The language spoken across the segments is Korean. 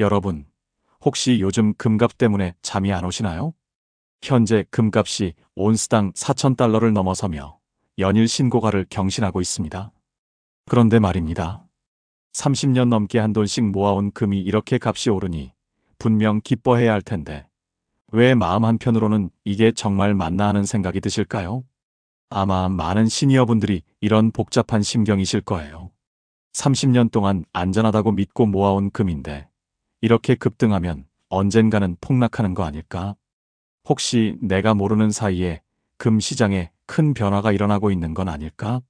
여러분, 혹시 요즘 금값 때문에 잠이 안 오시나요? 현재 금값이 온스당 4,000달러를 넘어서며 연일 신고가를 경신하고 있습니다. 그런데 말입니다. 30년 넘게 한 돈씩 모아온 금이 이렇게 값이 오르니 분명 기뻐해야 할 텐데 왜 마음 한편으로는 이게 정말 맞나 하는 생각이 드실까요? 아마 많은 시니어분들이 이런 복잡한 심경이실 거예요. 30년 동안 안전하다고 믿고 모아온 금인데 이렇게 급등하면 언젠가는 폭락하는 거 아닐까? 혹시 내가 모르는 사이에 금 시장에 큰 변화가 일어나고 있는 건 아닐까?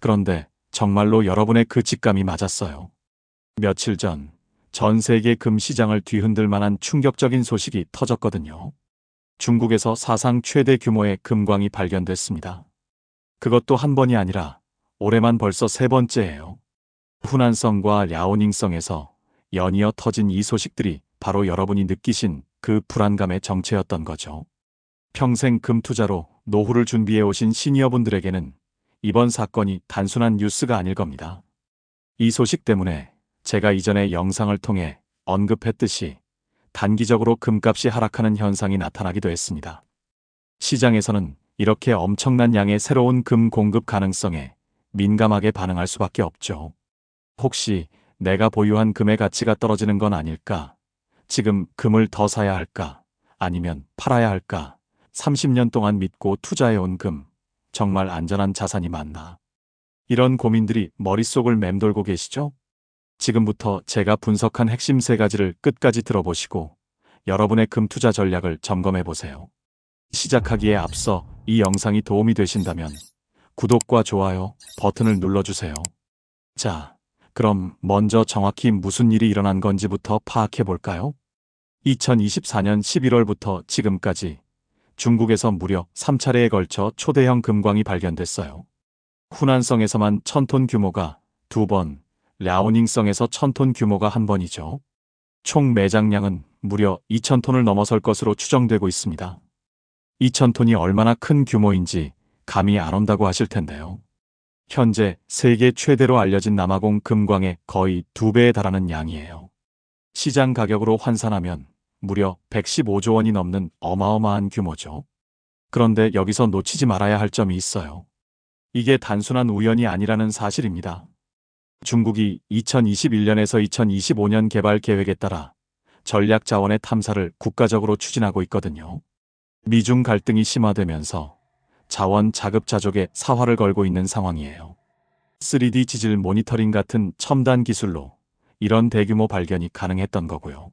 그런데 정말로 여러분의 그 직감이 맞았어요. 며칠 전, 전 세계 금 시장을 뒤흔들 만한 충격적인 소식이 터졌거든요. 중국에서 사상 최대 규모의 금광이 발견됐습니다. 그것도 한 번이 아니라 올해만 벌써 세 번째예요. 후난성과 랴오닝성에서 연이어 터진 이 소식들이 바로 여러분이 느끼신 그 불안감의 정체였던 거죠. 평생 금 투자로 노후를 준비해 오신 시니어분들에게는 이번 사건이 단순한 뉴스가 아닐 겁니다. 이 소식 때문에 제가 이전에 영상을 통해 언급했듯이 단기적으로 금값이 하락하는 현상이 나타나기도 했습니다. 시장에서는 이렇게 엄청난 양의 새로운 금 공급 가능성에 민감하게 반응할 수밖에 없죠. 혹시 내가 보유한 금의 가치가 떨어지는 건 아닐까? 지금 금을 더 사야 할까? 아니면 팔아야 할까? 30년 동안 믿고 투자해온 금, 정말 안전한 자산이 맞나? 이런 고민들이 머릿속을 맴돌고 계시죠? 지금부터 제가 분석한 핵심 세 가지를 끝까지 들어보시고 여러분의 금 투자 전략을 점검해 보세요. 시작하기에 앞서 이 영상이 도움이 되신다면 구독과 좋아요 버튼을 눌러주세요. 자, 그럼 먼저 정확히 무슨 일이 일어난 건지부터 파악해 볼까요? 2024년 11월부터 지금까지 중국에서 무려 3차례에 걸쳐 초대형 금광이 발견됐어요. 후난성에서만 1000톤 규모가 두 번, 랴오닝성에서 1000톤 규모가 한 번이죠. 총 매장량은 무려 2000톤을 넘어설 것으로 추정되고 있습니다. 2000톤이 얼마나 큰 규모인지 감이 안 온다고 하실 텐데요. 현재 세계 최대로 알려진 남아공 금광의 거의 두 배에 달하는 양이에요. 시장 가격으로 환산하면 무려 115조 원이 넘는 어마어마한 규모죠. 그런데 여기서 놓치지 말아야 할 점이 있어요. 이게 단순한 우연이 아니라는 사실입니다. 중국이 2021년에서 2025년 개발 계획에 따라 전략 자원의 탐사를 국가적으로 추진하고 있거든요. 미중 갈등이 심화되면서 자원 자급자족에 사활을 걸고 있는 상황이에요. 3D 지질 모니터링 같은 첨단 기술로 이런 대규모 발견이 가능했던 거고요.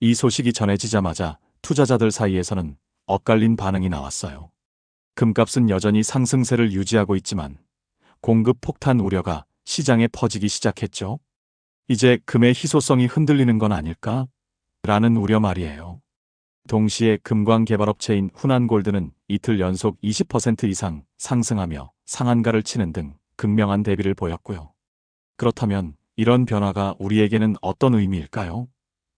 이 소식이 전해지자마자 투자자들 사이에서는 엇갈린 반응이 나왔어요. 금값은 여전히 상승세를 유지하고 있지만 공급 폭탄 우려가 시장에 퍼지기 시작했죠. 이제 금의 희소성이 흔들리는 건 아닐까? 라는 우려 말이에요. 동시에 금광 개발업체인 후난골드는 이틀 연속 20% 이상 상승하며 상한가를 치는 등 극명한 대비를 보였고요. 그렇다면 이런 변화가 우리에게는 어떤 의미일까요?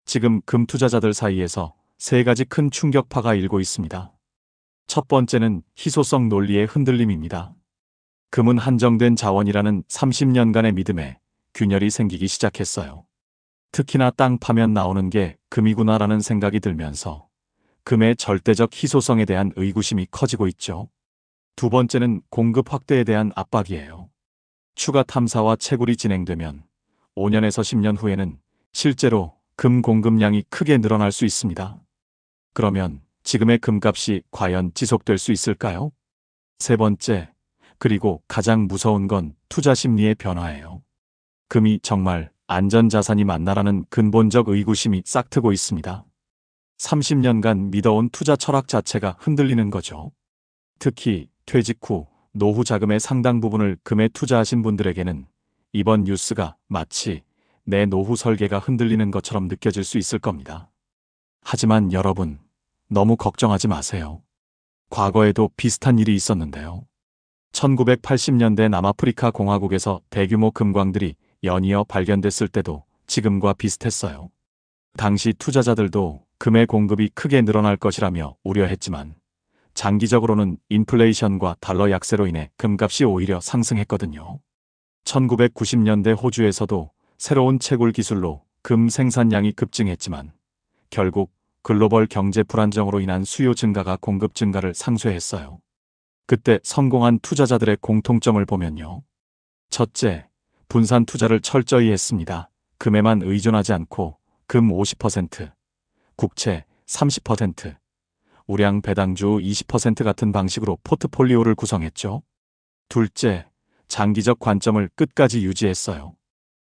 지금 금 투자자들 사이에서 세 가지 큰 충격파가 일고 있습니다. 첫 번째는 희소성 논리의 흔들림입니다. 금은 한정된 자원이라는 30년간의 믿음에 균열이 생기기 시작했어요. 특히나 땅 파면 나오는 게 금이구나라는 생각이 들면서 금의 절대적 희소성에 대한 의구심이 커지고 있죠. 두 번째는 공급 확대에 대한 압박이에요. 추가 탐사와 채굴이 진행되면 5년에서 10년 후에는 실제로 금 공급량이 크게 늘어날 수 있습니다. 그러면 지금의 금값이 과연 지속될 수 있을까요? 세 번째, 그리고 가장 무서운 건 투자 심리의 변화예요. 금이 정말 안전자산이 맞나라는 근본적 의구심이 싹트고 있습니다. 30년간 믿어온 투자 철학 자체가 흔들리는 거죠. 특히 퇴직 후 노후 자금의 상당 부분을 금에 투자하신 분들에게는 이번 뉴스가 마치 내 노후 설계가 흔들리는 것처럼 느껴질 수 있을 겁니다. 하지만 여러분, 너무 걱정하지 마세요. 과거에도 비슷한 일이 있었는데요. 1980년대 남아프리카 공화국에서 대규모 금광들이 연이어 발견됐을 때도 지금과 비슷했어요. 당시 투자자들도 금의 공급이 크게 늘어날 것이라며 우려했지만 장기적으로는 인플레이션과 달러 약세로 인해 금값이 오히려 상승했거든요. 1990년대 호주에서도 새로운 채굴 기술로 금 생산량이 급증했지만 결국 글로벌 경제 불안정으로 인한 수요 증가가 공급 증가를 상쇄했어요. 그때 성공한 투자자들의 공통점을 보면요. 첫째, 분산 투자를 철저히 했습니다. 금에만 의존하지 않고 금 50%, 국채 30%, 우량 배당주 20% 같은 방식으로 포트폴리오를 구성했죠. 둘째, 장기적 관점을 끝까지 유지했어요.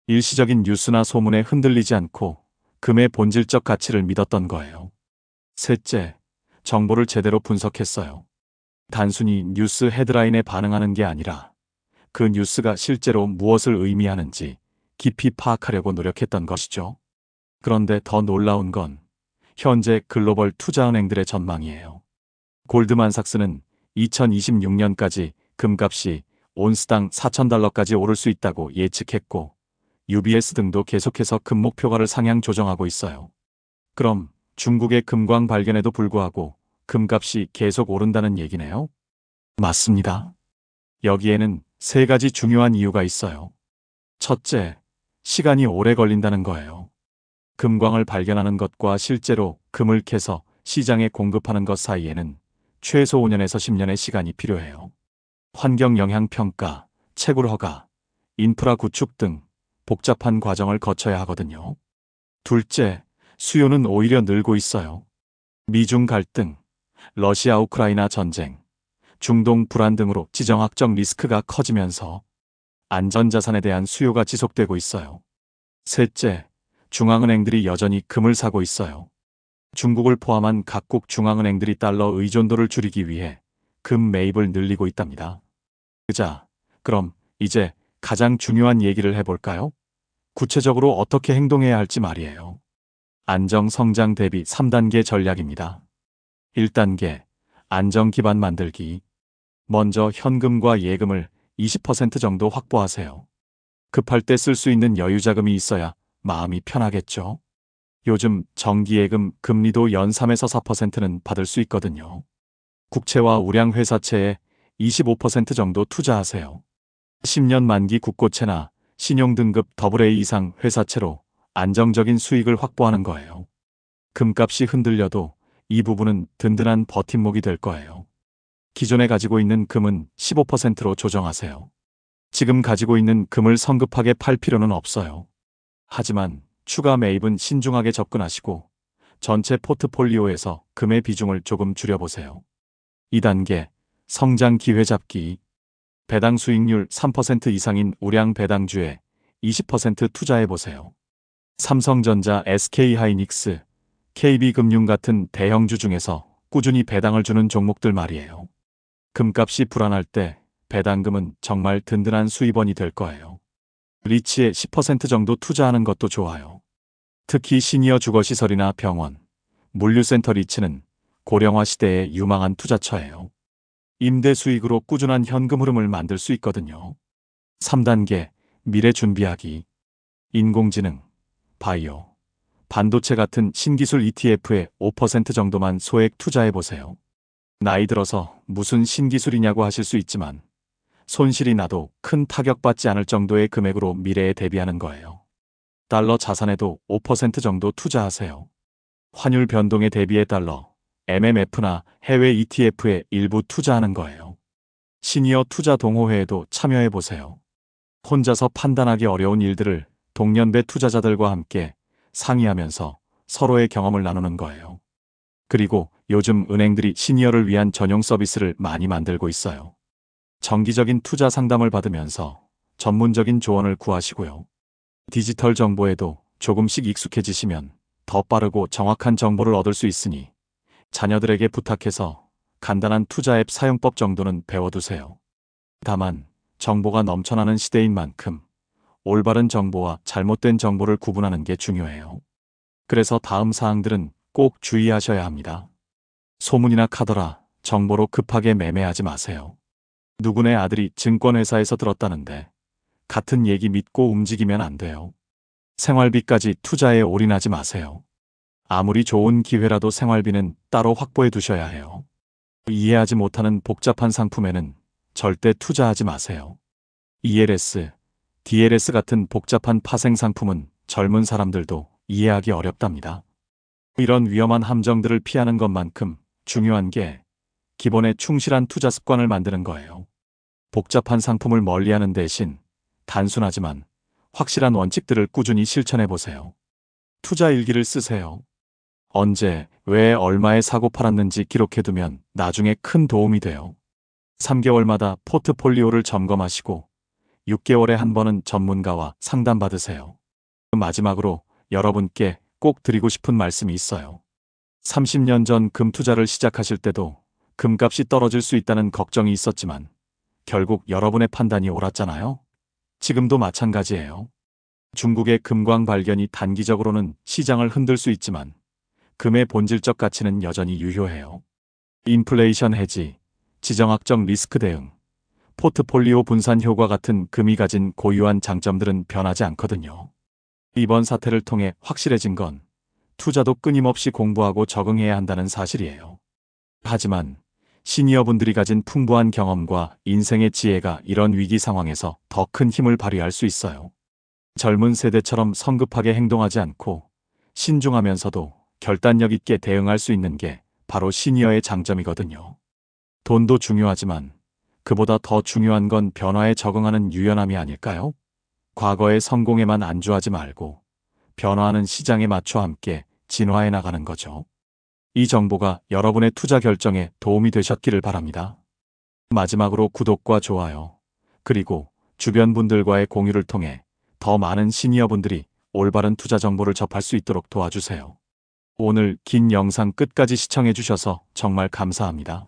일시적인 뉴스나 소문에 흔들리지 않고 금의 본질적 가치를 믿었던 거예요. 셋째, 정보를 제대로 분석했어요. 단순히 뉴스 헤드라인에 반응하는 게 아니라 그 뉴스가 실제로 무엇을 의미하는지 깊이 파악하려고 노력했던 것이죠. 그런데 더 놀라운 건 현재 글로벌 투자은행들의 전망이에요. 골드만삭스는 2026년까지 금값이 온스당 4,000달러까지 오를 수 있다고 예측했고 UBS 등도 계속해서 금 목표가를 상향 조정하고 있어요. 그럼 중국의 금광 발견에도 불구하고 금값이 계속 오른다는 얘기네요? 맞습니다. 여기에는 세 가지 중요한 이유가 있어요. 첫째, 시간이 오래 걸린다는 거예요. 금광을 발견하는 것과 실제로 금을 캐서 시장에 공급하는 것 사이에는 최소 5년에서 10년의 시간이 필요해요. 환경 영향 평가, 채굴 허가, 인프라 구축 등 복잡한 과정을 거쳐야 하거든요. 둘째, 수요는 오히려 늘고 있어요. 미중 갈등, 러시아 우크라이나 전쟁, 중동 불안 등으로 지정학적 리스크가 커지면서 안전자산에 대한 수요가 지속되고 있어요. 셋째, 중앙은행들이 여전히 금을 사고 있어요. 중국을 포함한 각국 중앙은행들이 달러 의존도를 줄이기 위해 금 매입을 늘리고 있답니다. 자, 그럼 이제 가장 중요한 얘기를 해볼까요? 구체적으로 어떻게 행동해야 할지 말이에요. 안정 성장 대비 3단계 전략입니다. 1단계, 안정 기반 만들기. 먼저 현금과 예금을 20% 정도 확보하세요. 급할 때 쓸 수 있는 여유 자금이 있어야 마음이 편하겠죠. 요즘 정기예금 금리도 연 3에서 4%는 받을 수 있거든요. 국채와 우량 회사채에 25% 정도 투자하세요. 10년 만기 국고채나 신용등급 AA 이상 회사채로 안정적인 수익을 확보하는 거예요. 금값이 흔들려도 이 부분은 든든한 버팀목이 될 거예요. 기존에 가지고 있는 금은 15%로 조정하세요. 지금 가지고 있는 금을 성급하게 팔 필요는 없어요. 하지만 추가 매입은 신중하게 접근하시고 전체 포트폴리오에서 금의 비중을 조금 줄여보세요. 2단계 성장 기회 잡기 배당 수익률 3% 이상인 우량 배당주에 20% 투자해 보세요. 삼성전자, SK하이닉스, KB금융 같은 대형주 중에서 꾸준히 배당을 주는 종목들 말이에요. 금값이 불안할 때 배당금은 정말 든든한 수입원이 될 거예요. 리치에 10% 정도 투자하는 것도 좋아요. 특히 시니어 주거시설이나 병원, 물류센터 리치는 고령화 시대에 유망한 투자처예요. 임대 수익으로 꾸준한 현금 흐름을 만들 수 있거든요. 3단계 미래 준비하기 인공지능, 바이오, 반도체 같은 신기술 ETF에 5% 정도만 소액 투자해 보세요. 나이 들어서 무슨 신기술이냐고 하실 수 있지만 손실이 나도 큰 타격받지 않을 정도의 금액으로 미래에 대비하는 거예요. 달러 자산에도 5% 정도 투자하세요. 환율 변동에 대비해 달러, MMF나 해외 ETF에 일부 투자하는 거예요. 시니어 투자 동호회에도 참여해 보세요. 혼자서 판단하기 어려운 일들을 동년배 투자자들과 함께 상의하면서 서로의 경험을 나누는 거예요. 그리고 요즘 은행들이 시니어를 위한 전용 서비스를 많이 만들고 있어요. 정기적인 투자 상담을 받으면서 전문적인 조언을 구하시고요. 디지털 정보에도 조금씩 익숙해지시면 더 빠르고 정확한 정보를 얻을 수 있으니 자녀들에게 부탁해서 간단한 투자 앱 사용법 정도는 배워두세요. 다만 정보가 넘쳐나는 시대인 만큼 올바른 정보와 잘못된 정보를 구분하는 게 중요해요. 그래서 다음 사항들은 꼭 주의하셔야 합니다. 소문이나 카더라, 정보로 급하게 매매하지 마세요. 누구네 아들이 증권회사에서 들었다는데 같은 얘기 믿고 움직이면 안 돼요. 생활비까지 투자에 올인하지 마세요. 아무리 좋은 기회라도 생활비는 따로 확보해 두셔야 해요. 이해하지 못하는 복잡한 상품에는 절대 투자하지 마세요. ELS, DLS 같은 복잡한 파생 상품은 젊은 사람들도 이해하기 어렵답니다. 이런 위험한 함정들을 피하는 것만큼 중요한 게 기본에 충실한 투자 습관을 만드는 거예요. 복잡한 상품을 멀리하는 대신 단순하지만 확실한 원칙들을 꾸준히 실천해 보세요. 투자 일기를 쓰세요. 언제, 왜, 얼마에 사고 팔았는지 기록해 두면 나중에 큰 도움이 돼요. 3개월마다 포트폴리오를 점검하시고 6개월에 한 번은 전문가와 상담받으세요. 마지막으로 여러분께 꼭 드리고 싶은 말씀이 있어요. 30년 전 금 투자를 시작하실 때도 금값이 떨어질 수 있다는 걱정이 있었지만 결국 여러분의 판단이 옳았잖아요. 지금도 마찬가지예요. 중국의 금광 발견이 단기적으로는 시장을 흔들 수 있지만 금의 본질적 가치는 여전히 유효해요. 인플레이션 해지, 지정학적 리스크 대응, 포트폴리오 분산 효과 같은 금이 가진 고유한 장점들은 변하지 않거든요. 이번 사태를 통해 확실해진 건 투자도 끊임없이 공부하고 적응해야 한다는 사실이에요. 하지만 시니어분들이 가진 풍부한 경험과 인생의 지혜가 이런 위기 상황에서 더 큰 힘을 발휘할 수 있어요. 젊은 세대처럼 성급하게 행동하지 않고 신중하면서도 결단력 있게 대응할 수 있는 게 바로 시니어의 장점이거든요. 돈도 중요하지만 그보다 더 중요한 건 변화에 적응하는 유연함이 아닐까요? 과거의 성공에만 안주하지 말고 변화하는 시장에 맞춰 함께 진화해 나가는 거죠. 이 정보가 여러분의 투자 결정에 도움이 되셨기를 바랍니다. 마지막으로 구독과 좋아요, 그리고 주변 분들과의 공유를 통해 더 많은 시니어 분들이 올바른 투자 정보를 접할 수 있도록 도와주세요. 오늘 긴 영상 끝까지 시청해 주셔서 정말 감사합니다.